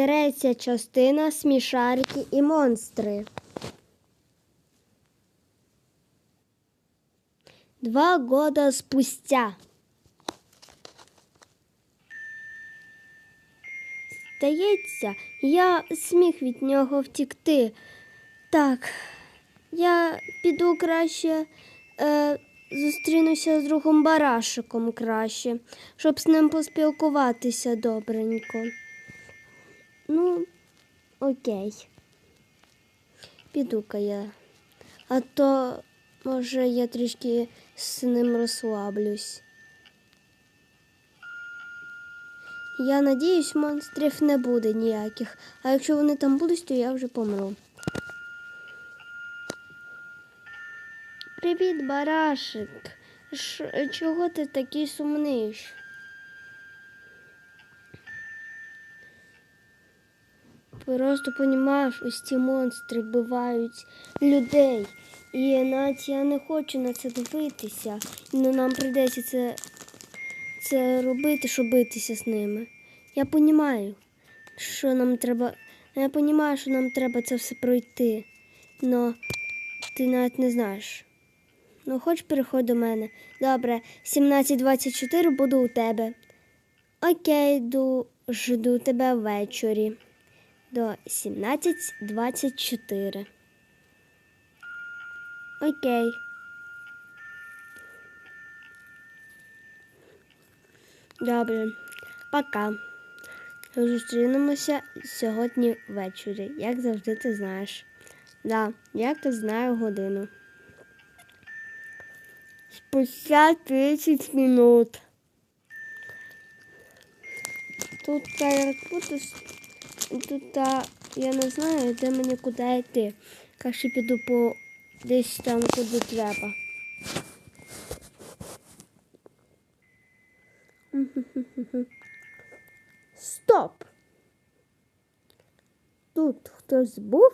Третя частина смішарики і монстри. Два года спустя. Здається, я зміг від нього втікти. Так, я піду краще е, зустрінуся з другом барашиком краще, щоб з ним поспілкуватися добренько. Ну, окей. Піду-ка я. А то, може, я трішки з ним розслаблюсь. Я надіюсь, монстрів не буде ніяких, а якщо вони там будуть, то я вже помру. Привіт, барашик. Ш- чого ти такий сумний? Просто понімаєш, ось ці монстри вбивають людей. І навіть я не хочу на це дивитися. Ну нам прийдеться це, це робити, щоб битися з ними. Я розумію, що нам треба. Я розумію, що нам треба це все пройти. Но ти навіть не знаєш. Ну, хоч переходь до мене. Добре, 17.24 буду у тебе. Окей, жду тебе ввечері до 17.24. Окей. Добре. Пока. Зустрінемося сьогодні ввечері, як завжди ти знаєш. Да, як ти знаю годину. Спустя 30 минут. Тут QR-код Тут а, я не знаю, де мені куди йти. Краще піду по десь там, куди треба. Стоп! Тут хтось був?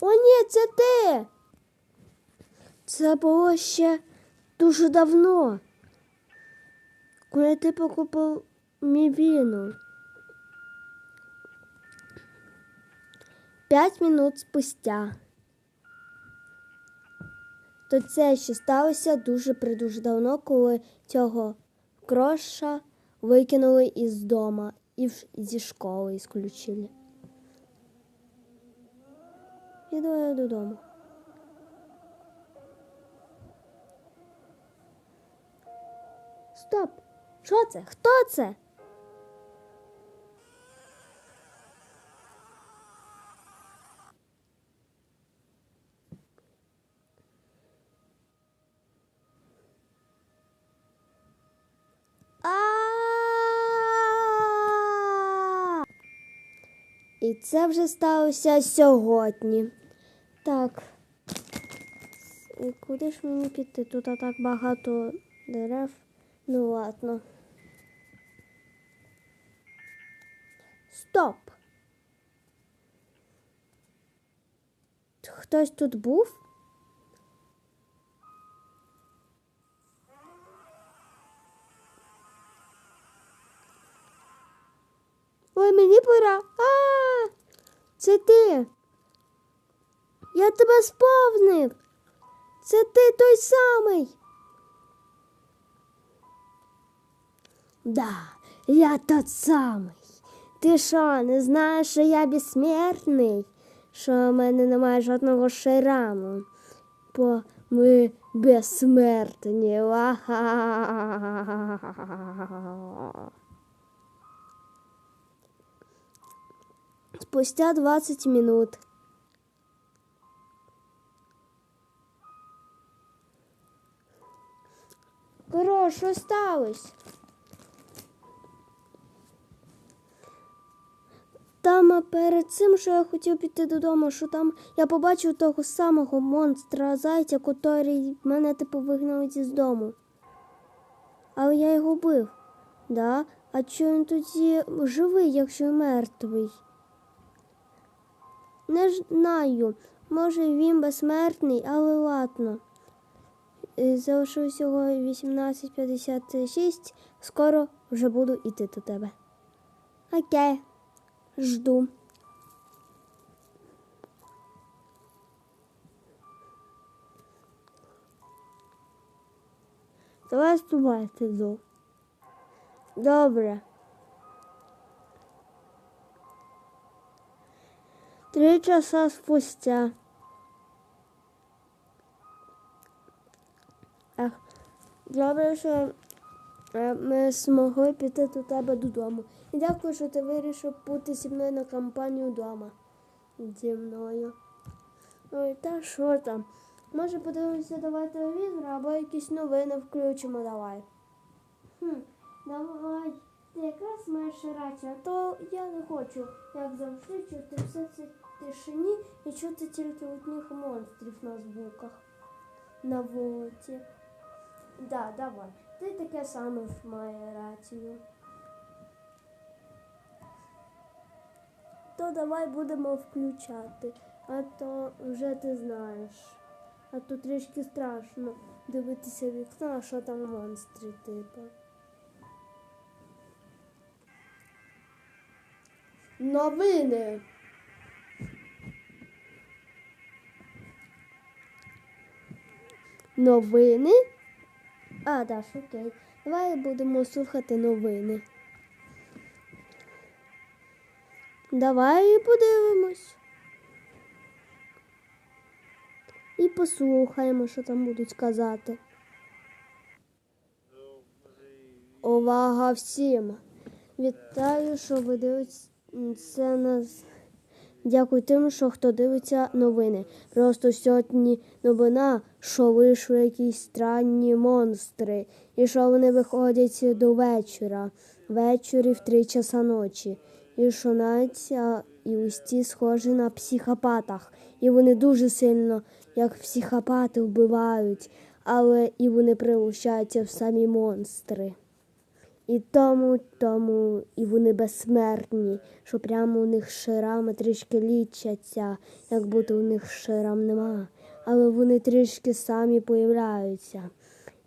О, ні, це ти! Це було ще дуже давно, коли ти покупив мівіну. П'ять минут спустя. То це ще сталося дуже придуже давно, коли цього кроша викинули із дома і зі школи ісключили. Іду я додому. Стоп! Що це? Хто це? І це вже сталося сьогодні. Так. Куди ж мені піти? Тут так багато дерев. Ну ладно. Стоп. Хтось тут був? Ой, мені пора. А, це ти. Я тебе сповнив. Це ти той самий. Да, я тот самий. Ти що, не знаєш, що я безсмертний, що в мене немає жодного шраму, бо ми безсмертні. Спустя 20 минут. Бро, що сталося? Там перед цим, що я хотів піти додому, що там я побачив того самого монстра зайця, який мене типу вигнав із дому. Але я його бив. Да? А чого він тоді живий, якщо мертвий? Не знаю. Може, він безсмертний, але ладно. Е, Залишилось всього 18.56. Скоро вже буду йти до тебе. Окей. Жду. Давай ступайте до. Добре. Три часа спустя. Ах, добре, що ми змогли піти до тебе додому. І дякую, що ти вирішив бути зі мною на кампанію вдома. Зі мною. Ой, та що там? Може подивимося давай телевізор або якісь новини включимо давай. Хм, давай. Ти якраз маєш рацію, а то я не хочу, як завжди, чути все це тишині і чути тільки одних монстрів на звуках на вулиці. Да, давай. Ти таке саме має рацію. То давай будемо включати, а то вже ти знаєш. А то трішки страшно дивитися в вікно, а що там монстри, типу. Новини. Новини? А, Даш, окей. Давай будемо слухати новини. Давай подивимось. І послухаємо, що там будуть казати. Увага всім! Вітаю, що ви дивитеся нас. Дякую тим, що хто дивиться новини. Просто сьогодні новина, що вийшли якісь странні монстри, і що вони виходять до вечора, ввечері в три часа ночі. І що Настя і усі схожі на психопатах. І вони дуже сильно, як психопати, вбивають, але і вони превращаються в самі монстри. І тому, тому і вони безсмертні, що прямо у них ширами трішки лічаться, як будто у них ширам нема. Але вони трішки самі появляються,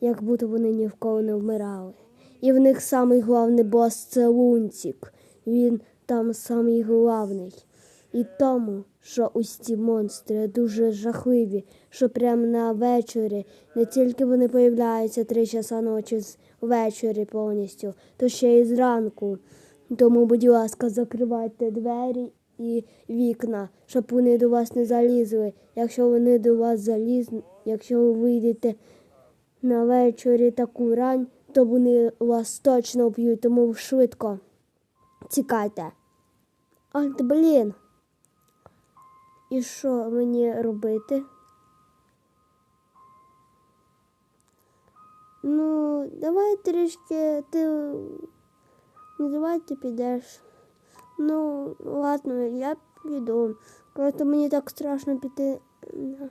як будто вони ні в кого не вмирали. І в них самий головний бос це Лунтик. Він там самий головний. І тому, що ось ці монстри дуже жахливі, що прямо на вечорі не тільки вони появляються три часа ночі ввечері повністю, то ще й зранку. Тому, будь ласка, закривайте двері і вікна, щоб вони до вас не залізли. Якщо вони до вас залізуть, якщо ви вийдете на вечорі таку рань, то вони вас точно вб'ють, тому швидко тікайте. Ах, блін. І що мені робити? Ну, давай трішки ти. Давай ти підеш. Ну, ладно, я піду. Просто мені так страшно піти на,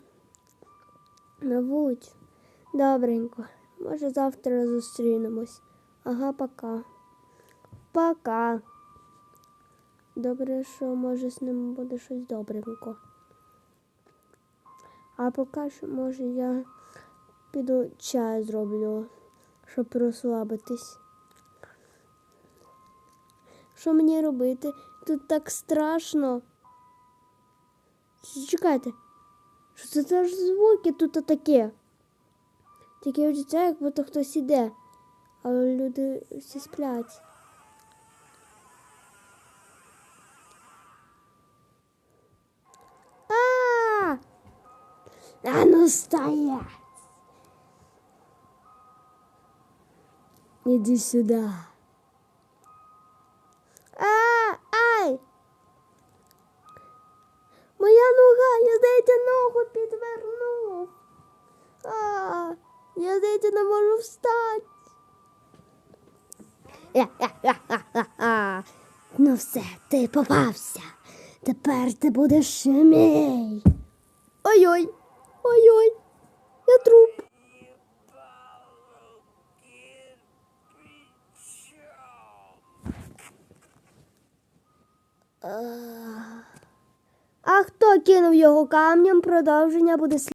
на вулицю. Добренько. Може завтра зустрінемось. Ага, пока. Пока. Добре, що може з ним буде щось добренько. А поки що, може, я піду чай зроблю, щоб розслабитись. Що мені робити? Тут так страшно. Чекайте. Що це за звуки тут таке? Таке відчуття, як будто хтось іде, але люди всі сплять. А! Ну стоять! Иди сюда. А, ай! Моя нога, я здається, ногу підвернув. А, я здається, не можу встати. Ну все, ти попався. Тепер ти будеш мій. Ой-ой, ой-ой, я труп. А хто кинув його камнем, продовження буде слід.